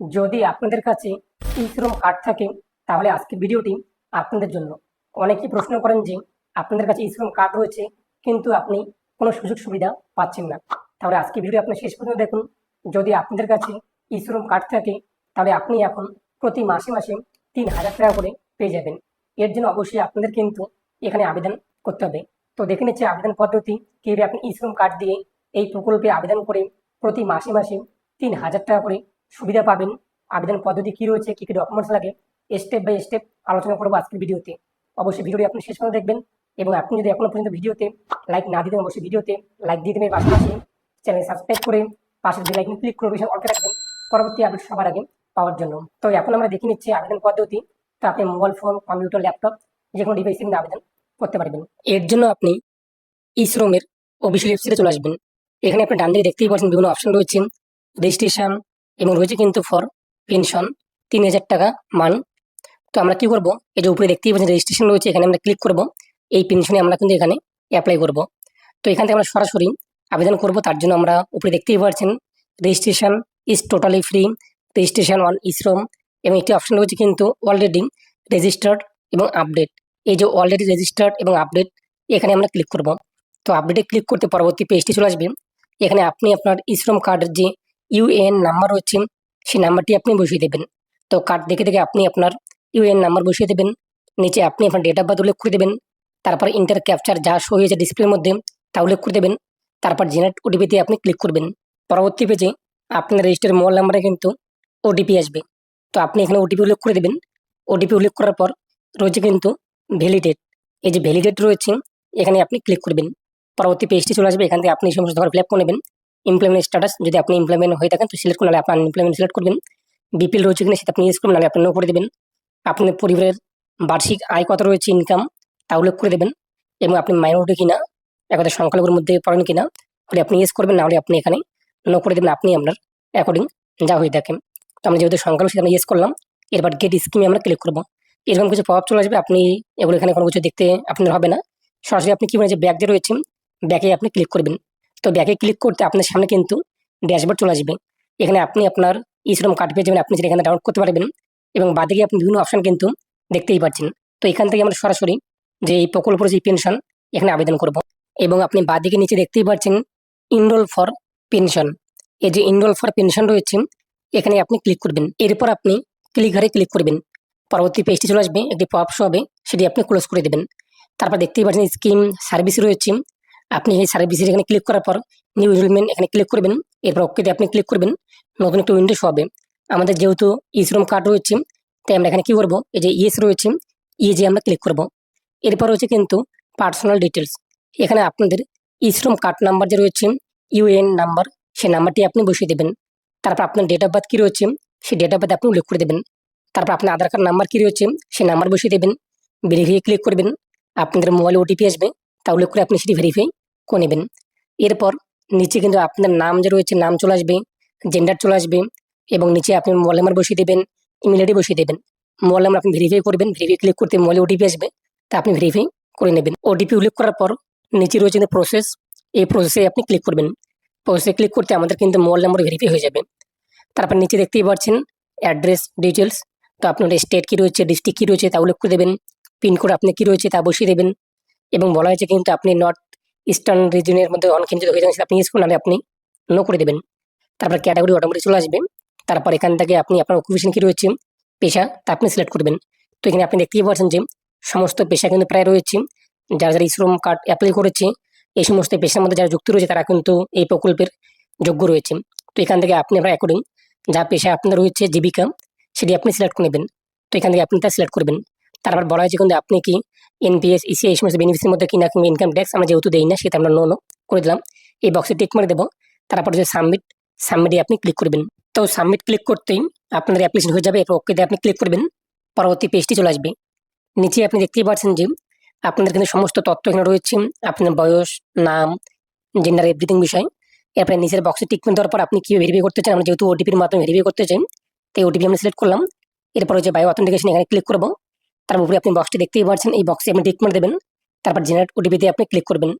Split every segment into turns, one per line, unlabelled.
যদি আপনাদের কাছে ই শ্রম কার্ড থাকে, তাহলে আজকের ভিডিওটি আপনাদের জন্য। অনেকেই প্রশ্ন করেন যে, আপনাদের কাছে ই শ্রম কার্ড রয়েছে, কিন্তু আপনি কোনো সুযোগ সুবিধা পাচ্ছেন না। তাহলে আজকে ভিডিও আপনি শেষ পর্যন্ত দেখুন। যদি আপনাদের কাছে ই শ্রম কার্ড থাকে, তাহলে আপনি এখন প্রতি মাসে মাসে তিন হাজার টাকা করে পেয়ে যাবেন। এর জন্য অবশ্যই আপনাদের কিন্তু এখানে আবেদন করতে হবে। তো দেখে নিচ্ছে আবেদন পদ্ধতি, কীভাবে আপনি ই শ্রম কার্ড দিয়ে এই প্রকল্পে আবেদন করে প্রতি মাসে মাসে তিন হাজার টাকা করে সুবিধা পাবেন। আবেদন পদ্ধতি কী রয়েছে, কী কী ডকুমেন্টস লাগে স্টেপ বাই স্টেপ আলোচনা করব আজকের ভিডিওতে। অবশ্যই ভিডিওটি আপনি শেষ পর্যন্ত দেখবেন এবং আপনি যদি এখনও পর্যন্ত ভিডিওতে লাইক না দিতেন, অবশ্যই ভিডিওতে লাইক দিয়ে দেবেন পাশাপাশি চ্যানেল সাবস্ক্রাইব করে পাশের যে লাইকন ক্লিক করে অল্পে রাখবেন। পরবর্তী আপডেট সবার আগে পাওয়ার জন্য। তো এখন আমরা দেখে নিচ্ছি আবেদন পদ্ধতি। তো আপনি মোবাইল ফোন কম্পিউটার ল্যাপটপ যে কোনো ডিভাইসে কিন্তু আবেদন করতে পারবেন। এর জন্য আপনি ই অফিসিয়াল ওয়েবসাইটে চলে আসবেন। এখানে আপনি ডান দিকে দেখতেই পাচ্ছেন বিভিন্ন অপশন রয়েছে। রেজিস্ট্রেশন এবং রয়েছে কিন্তু ফর পেনশন তিন হাজার টাকা মান। তো আমরা কি করব? এই যে উপরে দেখতেই পাচ্ছেন রেজিস্ট্রেশন রয়েছে, এখানে আমরা ক্লিক করব। এই পেনশনে আমরা কিন্তু এখানে অ্যাপ্লাই করব। তো এখান থেকে আমরা সরাসরি আবেদন করব, তার জন্য আমরা উপরে দেখতেই পাচ্ছেন registration is totally free registration on eShram এবং একটি অপশন রয়েছে কিন্তু অলরেডি রেজিস্টার্ড এবং আপডেট এই যে অলরেডি রেজিস্টার্ড এবং আপডেট এখানে আমরা ক্লিক করব। তো আপডেটে ক্লিক করতে পরবর্তী পেজটি চলে আসবে। এখানে আপনি আপনার ইশ্রম কার্ডের যে ইউএএন নাম্বার রয়েছে, সেই নাম্বারটি আপনি বসিয়ে দেবেন। তো কার্ড দেখে দেখে আপনি আপনার ইউএন নাম্বার বসিয়ে দেবেন। নিচে আপনি আপনার ডেট অফ বার্থ উল্লেখ করে দেবেন। তারপর ইন্টার ক্যাপচার যা শো হয়েছে ডিসপ্লের মধ্যে, তা উল্লেখ করে দেবেন। তারপর জেনারেট ওটিপিতে আপনি ক্লিক করবেন। পরবর্তী পেজে আপনার রেজিস্টার মোবাইল নাম্বারে কিন্তু ওটিপি আসবে। তো আপনি এখানে ওটিপি উল্লেখ করে দেবেন। ওটিপি উল্লেখ করার পর রয়েছে কিন্তু ভ্যালিডেট এই যে ভ্যালিডেট রয়েছে, এখানে আপনি ক্লিক করবেন। পরবর্তী পেজটি চলে আসবে, এখান থেকে আপনি সমস্ত ধরনের ফিল করে নেবেন। ইমপ্লয়মেন্ট স্ট্যাটাস যদি আপনি ইমপ্লয়মেন্ট হয়ে থাকেন, তো সিলেক্ট করলে আপনার আনএমপ্লয়মেন্ট সিলেক্ট করবেন। বিপিএল রয়েছে কিনা সেটা আপনি ইউজ করবেন নাহলে আপনি নো করে দেবেন। আপনার পরিবারের বার্ষিক আয় কত রয়েছে ইনকাম তা উল্লেখ করে দেবেন। এবং আপনি মাইনরিটি কিনা একদম সংখ্যালঘুর মধ্যে পড়েন কিনা হলে আপনি ইউজ করবেন, নাহলে আপনি এখানে নো করে দেবেন, আপনি আপনার অ্যাকর্ডিং যা হয়ে থাকে। তো আমরা যেহেতু সংখ্যালঘু আমরা ইউজ করলাম। এরপর গেট স্কিমে আমরা ক্লিক করব। এরকম কিছু প্রভাব চলে আসবে, আপনি এগুলো এখানে কোনো কিছু দেখতে আপনার হবে না। সরাসরি আপনি কি বলেন যে ব্যাগ দিয়ে রয়েছে ব্যাগে আপনি ক্লিক করবেন। তো ব্যাকে ক্লিক করতে আপনার সামনে কিন্তু ড্যাশবোর্ড চলে আসবে। এখানে আপনি আপনার ই শ্রম কার্ড পেয়ে যাবেন, আপনি সেটা এখানে ডাউনলোড করতে পারবেন এবং বাদিকে আপনি বিভিন্ন অপশন কিন্তু দেখতেই পাচ্ছেন। তো এখান থেকে আমরা সরাসরি যে এই প্রকল্পের যে পেনশন এখানে আবেদন করব এবং আপনি বাদিকে নিচে দেখতেই পাচ্ছেন ইনরোল ফর পেনশন এই যে ইনরোল ফর পেনশন রয়েছে, এখানে আপনি ক্লিক করবেন। এরপর আপনি ক্লিক ঘরে ক্লিক করবেন। পরবর্তী পেজটি চলে আসবে, একটি পপ শো হবে সেটি আপনি ক্লোজ করে দেবেন। তারপর দেখতেই পাচ্ছেন স্কিম সার্ভিস রয়েছে। আপনি এই সার্ভিসের এখানে ক্লিক করার পর নিউ এনরোলমেন্ট এখানে ক্লিক করবেন। এরপর ওকেতে আপনি ক্লিক করবেন, নতুন একটা উইন্ডো হবে। আমাদের যেহেতু ইশ্রম কার্ড রয়েছে, তাই আমরা এখানে কী করব? এই যে ইএস রয়েছে ইএজে আমরা ক্লিক করব। এরপর রয়েছে কিন্তু পার্সোনাল ডিটেলস এখানে আপনাদের ইশ্রম কার্ড নাম্বার যে রয়েছে ইউএন নাম্বার সেই নাম্বারটি আপনি বসিয়ে দেবেন। তারপর আপনার ডেট অফ বার্থ কী রয়েছে, সেই ডেট অফ বার্থ আপনি উল্লেখ করে দেবেন। তারপর আপনার আধার কার্ড নাম্বার কী রয়েছে সেই নাম্বার বসিয়ে দেবেন। ভেরিফাই ক্লিক করবেন। আপনাদের মোবাইলে ওটিপি আসবে, তা উল্লেখ করে আপনি সেটি ভেরিফাই করে নেবেন। এরপর নিচে কিন্তু আপনার নাম যে রয়েছে, নাম চলে আসবে জেন্ডার চলে আসবে এবং নিচে আপনি মোবাইল নাম্বার বসিয়ে দেবেন ইমেল আইডি বসিয়ে দেবেন। মোবাইল নাম্বার আপনি ভেরিফাই করবেন ভেরিফাই ক্লিক করতে মোবাইলে ওটিপি আসবে, তা আপনি ভেরিফাই করে নেবেন। ওটিপি উল্লেখ করার পর নিচে রয়েছে কিন্তু প্রসেস এই প্রসেসে আপনি ক্লিক করবেন। প্রসেসে ক্লিক করতে আমাদের কিন্তু মোবাইল নাম্বার ভেরিফাই হয়ে যাবে। তারপর নিচে দেখতেই পাচ্ছেন অ্যাড্রেস ডিটেলস তো আপনার স্টেট কী রয়েছে ডিস্ট্রিক্ট কী রয়েছে তা উল্লেখ করে দেবেন। পিনকোড আপনি কী রয়েছে তা বসিয়ে দেবেন। এবং বলা হয়েছে কিন্তু আপনি নর্থ ইস্টার্ন রিজনের মধ্যে অনকেন্দ্রিত হয়ে যান আপনি ইউজ করুন আপনি নো করে দেবেন। তারপর ক্যাটাগরি অটোমেটিক চলে আসবে। তারপর এখান থেকে আপনি আপনার অকুপেশন কী রয়েছে? পেশা, তা আপনি সিলেক্ট করবেন। তো এখানে আপনি দেখতেই পাচ্ছেন যে সমস্ত পেশা কিন্তু প্রায় রয়েছে। যারা যারা ইশ্রম কার্ড অ্যাপ্লাই করেছে, এই সমস্ত পেশার মধ্যে যারা যুক্ত রয়েছে, তারা কিন্তু এই প্রকল্পের যোগ্য রয়েছে। তো এখান থেকে আপনি আপনার অ্যাকর্ডিং যা পেশা আপনার রয়েছে, জীবিকা, সেটি আপনি সিলেক্ট করে নেবেন। তো এখান থেকে আপনি তা সিলেক্ট করবেন। তারপর বলা হয়েছে কিন্তু আপনি কি এনপিএস ইসি এই সমস্ত বেনিফিসের মধ্যে কিনা কিংবা ইনকাম ট্যাক্স আমরা যেহেতু দেই না, সেটা আমরা নো নো করে দিলাম। এই বক্সে টিক মারে দেবো। তারপর যে সাবমিট সাবমিটে আপনি ক্লিক করবেন। তো সাবমিট ক্লিক করতেই আপনাদের অ্যাপ্লিকেশন হয়ে যাবে, এরপর ওকেতে আপনি ক্লিক করবেন। পরবর্তী পেজটি চলে আসবে। নিচে আপনি দেখতেই পাচ্ছেন যে আপনাদের কিন্তু সমস্ত তথ্য এখানে রয়েছে আপনার বয়স, নাম জেন্ডার এভরিথিং বিষয়। এরপরে নিচের বক্সে টিক দেওয়ার পর আপনি কি ভেরিফাই করতে চান? আমরা যেহেতু ওটিপির মাধ্যমে ভেরিফাই করতে চাই, তাই ওটিপি আমি সিলেক্ট করলাম। এরপর যে বায়ো অথেন্টিকেশন এখানে ক্লিক করব। তার উপরে আপনি বক্সটি দেখতেই পাচ্ছেন এই বক্সে আপনি টিক মার দেবেন। তারপর জেনারেট ওটিপি দিয়ে আপনি ক্লিক করবেন।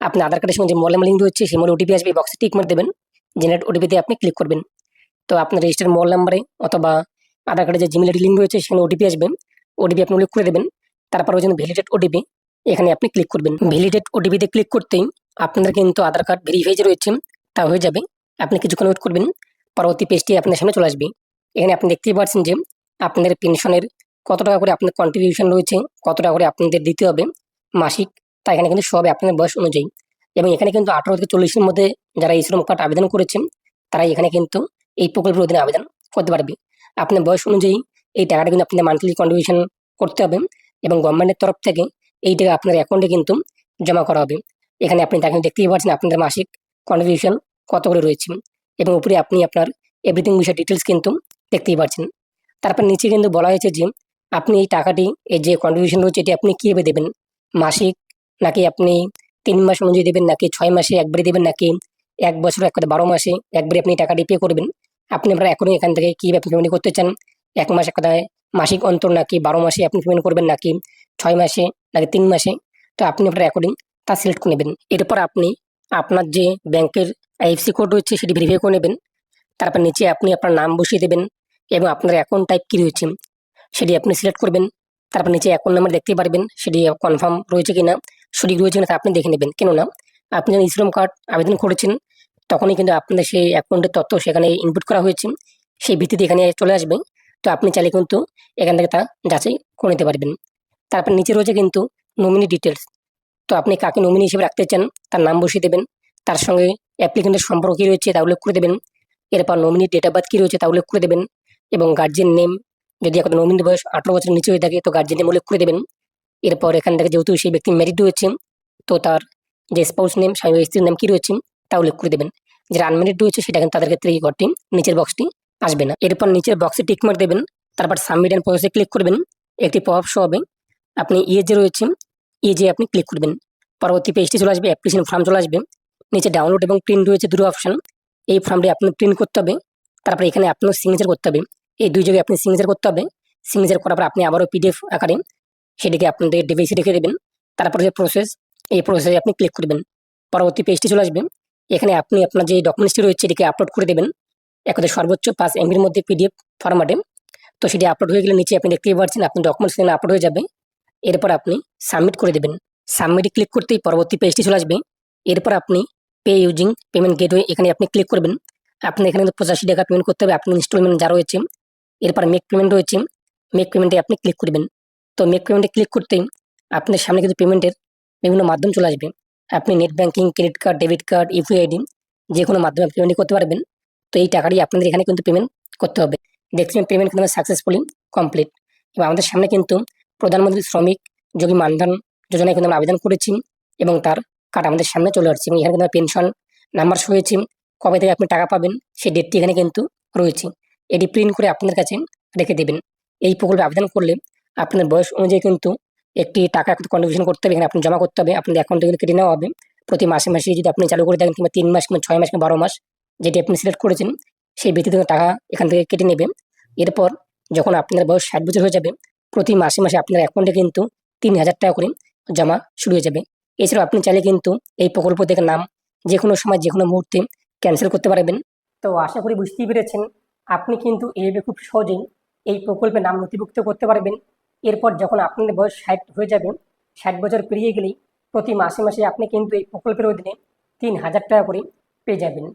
আপনি আধার কার্ডের সঙ্গে যে মোবাইল লিঙ্ক রয়েছে, সেই মোবাইল ওটিপি আসবে, এই বক্সে টিক মার দেবেন। জেনারেট ওটিপি দিয়ে আপনি ক্লিক করবেন। তো আপনার রেজিস্টার মোবাইল নাম্বারে অথবা আধার কার্ডে যে জিমেল লিঙ্ক রয়েছে, সেখানে ওটিপি আসবে। ওটিপি আপনি উল্লেখ করে দেবেন। তারপর ওই জন্য ভ্যালিডেট ওটিপি এখানে আপনি ক্লিক করবেন। ভ্যালিডেট ওটিপিতে ক্লিক করতেই আপনার কিন্তু আধার কার্ড ভেরিফাই যে রয়েছে, তা হয়ে যাবে। আপনি কিছুক্ষণ ওয়েট করবেন। পরবর্তী পেজটি আপনার সামনে চলে আসবে। এখানে আপনি দেখতেই পাচ্ছেন যে আপনাদের পেনশনের কত টাকা করে আপনার কন্ট্রিবিউশন রয়েছে, কত টাকা করে আপনাদের দিতে হবে মাসিক, তা এখানে কিন্তু সব আপনার বয়স অনুযায়ী। এবং এখানে কিন্তু আঠারো থেকে চল্লিশের মধ্যে যারা এই শ্রম কার্ড আবেদন করেছেন তারা এখানে কিন্তু এই প্রকল্পের অধীনে আবেদন করতে পারবে। আপনার বয়স অনুযায়ী এই টাকাটা কিন্তু আপনাদের মান্থলি কন্ট্রিবিউশন করতে হবে এবং গভর্নমেন্টের তরফ থেকে এই টাকা আপনার অ্যাকাউন্টে কিন্তু জমা করা হবে। এখানে আপনি তাকে দেখতেই পাচ্ছেন আপনাদের মাসিক কন্ট্রিবিউশন কত করে রয়েছে এবং উপরে আপনি আপনার এভরিথিং বিষয় ডিটেলস কিন্তু দেখতেই পাচ্ছেন। তারপর নিচে কিন্তু বলা হয়েছে যে আপনি এই টাকাটি এই যে কন্ট্রিবিউশন রয়েছে এটি আপনি কীভাবে দেবেন? মাসিক নাকি আপনি তিন মাস অনুযায়ী দেবেন, নাকি ছয় মাসে একবারে দেবেন, নাকি এক বছর এক কথা বারো মাসে একবারে আপনি টাকাটি পে করবেন? আপনি আপনারা এখনই এখান থেকে কীভাবে আপনি পেমেন্ট করতে চান? এক মাস এক কথায় মাসিক অন্তর নাকি বারো মাসে আপনি পেমেন্ট করবেন, নাকি ছয় মাসে, নাকি তিন মাসে? তো আপনি আপনার অ্যাকর্ডিং তা সিলেক্ট করে নেবেন। এরপর আপনি আপনার যে ব্যাংকের আইএফসি কোড রয়েছে সেটি ভেরিফাই করে নেবেন। তারপর নিচে আপনি আপনার নাম বসিয়ে দেবেন এবং আপনার অ্যাকাউন্ট টাইপ কী রয়েছে? সেটি আপনি সিলেক্ট করবেন। তারপর নিচে অ্যাকাউন্ট নাম্বার দেখতেই পারবেন, সেটি কনফার্ম রয়েছে কিনা, সঠিক রয়েছে কিনা তা আপনি দেখে নেবেন। কেননা, আপনি যখন শ্রম কার্ড আবেদন করেছেন, তখনই কিন্তু আপনাদের সেই অ্যাকাউন্টের তথ্য সেখানে ইনপুট করা হয়েছে। সেই ভিত্তিতে এখানে চলে আসবে। তো আপনি চাইলে কিন্তু এখান থেকে তা যাচাই করে নিতে পারবেন। তারপর নিচে রয়েছে কিন্তু নমিনি ডিটেলস তো আপনি কাকে নমিনি হিসেবে রাখতে চান, তার নাম বসিয়ে দেবেন। তার সঙ্গে অ্যাপ্লিকেন্টের সম্পর্ক কী রয়েছে তা উল্লেখ করে দেবেন। এরপর নমিনি ডেট অফ বার্থ কী রয়েছে তা উল্লেখ করে দেবেন। এবং গার্জেন নেম যদি এখন নমিনি বয়স আঠারো বছরের নিচে হয়ে থাকে, তো গার্জেন নেম উল্লেখ করে দেবেন। এরপর এখান থেকে যেহেতু সেই ব্যক্তি ম্যারিড রয়েছে তো তার যে স্পাউস নেম স্বামী স্ত্রীর নাম কী রয়েছে, তা উল্লেখ করে দেবেন। যারা আনম্যারিড রয়েছে সেটা কিন্তু তাদের ক্ষেত্রে এই ঘরটি, নিচের বক্সটি আসবে না। এরপর নিচের বক্সে টিকমার্ক দেবেন, তারপর সাবমিট অ্যান্ড প্রসেসে ক্লিক করবেন। একটি পপ শো হবে, আপনি ইয়ে যে রয়েছে ইয়ে যে আপনি ক্লিক করবেন। পরবর্তী পেজটি চলে আসবে অ্যাপ্লিকেশন ফর্ম চলে আসবে। নিচে ডাউনলোড এবং প্রিন্ট রয়েছে দুটো অপশন এই ফর্মটি আপনার প্রিন্ট করতে হবে, তারপরে এখানে আপনার সিগনেচার করতে হবে। এই দুই জায়গায় আপনি সিগনেচার করতে হবে। সিগনেচার করার পর আপনি আবারও পিডিএফ আকারে সেটিকে আপনাদের ডিভাইসে রেখে দেবেন। তারপরে যে প্রসেস এই প্রসেসে আপনি ক্লিক করবেন পরবর্তী পেজটি চলে আসবে। এখানে আপনি আপনার যে ডকুমেন্টসটি রয়েছে এটিকে আপলোড করে দেবেন। একদম সর্বোচ্চ পাঁচ এমবির মধ্যে পিডিএফ ফরম্যাটে তো সেটি আপলোড হয়ে গেলে নিচে আপনি দেখতেই পাচ্ছেন আপনার ডকুমেন্টস এখানে আপলোড হয়ে যাবে। এরপর আপনি সাবমিট করে দেবেন। সাবমিটে ক্লিক করতেই পরবর্তী পেজটি চলে আসবে। এরপর আপনি পে ইউজিং পেমেন্ট গেটওয়ে এখানে আপনি ক্লিক করবেন। আপনি এখানে পঁচাশি টাকা পেমেন্ট করতে হবে। আপনি ইনস্টলমেন্ট যা রয়েছে এরপর মেক পেমেন্ট রয়েছে। মেক পেমেন্টে আপনি ক্লিক করবেন। তো মেক পেমেন্টে ক্লিক করতেই আপনার সামনে কিন্তু পেমেন্টের বিভিন্ন মাধ্যম চলে আসবে। আপনি net banking credit card debit card UPI ID যে কোনো মাধ্যমে পেমেন্ট করতে পারবেন। তো এই টাকাটি আপনাদের এখানে কিন্তু পেমেন্ট করতে হবে। দেখছেন পেমেন্ট কিন্তু সাকসেসফুলি কমপ্লিট এবং আমাদের সামনে কিন্তু প্রধানমন্ত্রী শ্রমিক যোগী মানধন যোজনায় কিন্তু আমরা আবেদন করেছি এবং তার কার্ড আমাদের সামনে চলে আসছে। এবং এখানে কিন্তু পেনশন নাম্বার শুয়েছি কবে থেকে আপনি টাকা পাবেন? সেই ডেটটি এখানে কিন্তু রয়েছে। এটি প্রিন্ট করে আপনাদের কাছে রেখে দেবেন। এই প্রকল্পে আবেদন করলে আপনার বয়স অনুযায়ী কিন্তু একটি টাকা কন্ট্রিবিউশন করতে হবে। এখানে আপনি জমা করতে হবে, আপনাদের অ্যাকাউন্টে কিন্তু কেটে নেওয়া হবে। প্রতি মাসে মাসে যদি আপনি চালু করে থাকেন কিংবা তিন মাস কিংবা ছয় মাস কিংবা বারো মাস যেটি আপনি সিলেক্ট করেছেন, সেই ভিত্তিতে টাকা এখান থেকে কেটে নেবে এরপর যখন আপনার বয়স ষাট বছর হয়ে যাবে, প্রতি মাসে মাসে আপনার অ্যাকাউন্টে কিন্তু তিন হাজার টাকা করে জমা শুরু হয়ে যাবে। এছাড়াও আপনি চাইলে কিন্তু এই প্রকল্প থেকে নাম যে কোনো সময় যে কোনো মুহূর্তে ক্যান্সেল করতে পারবেন। তো আশা করি বুঝতেই পেরেছেন। আপনি কিন্তু এইভাবে খুব সহজেই এই প্রকল্পে নাম নথিভুক্ত করতে পারবেন। এরপর যখন আপনার বয়স ষাট হয়ে যাবে, ষাট বছর পেরিয়ে গেলেই প্রতি মাসে মাসে আপনি কিন্তু এই প্রকল্পের অধীনে তিন হাজার টাকা করে পেয়ে যাবেন।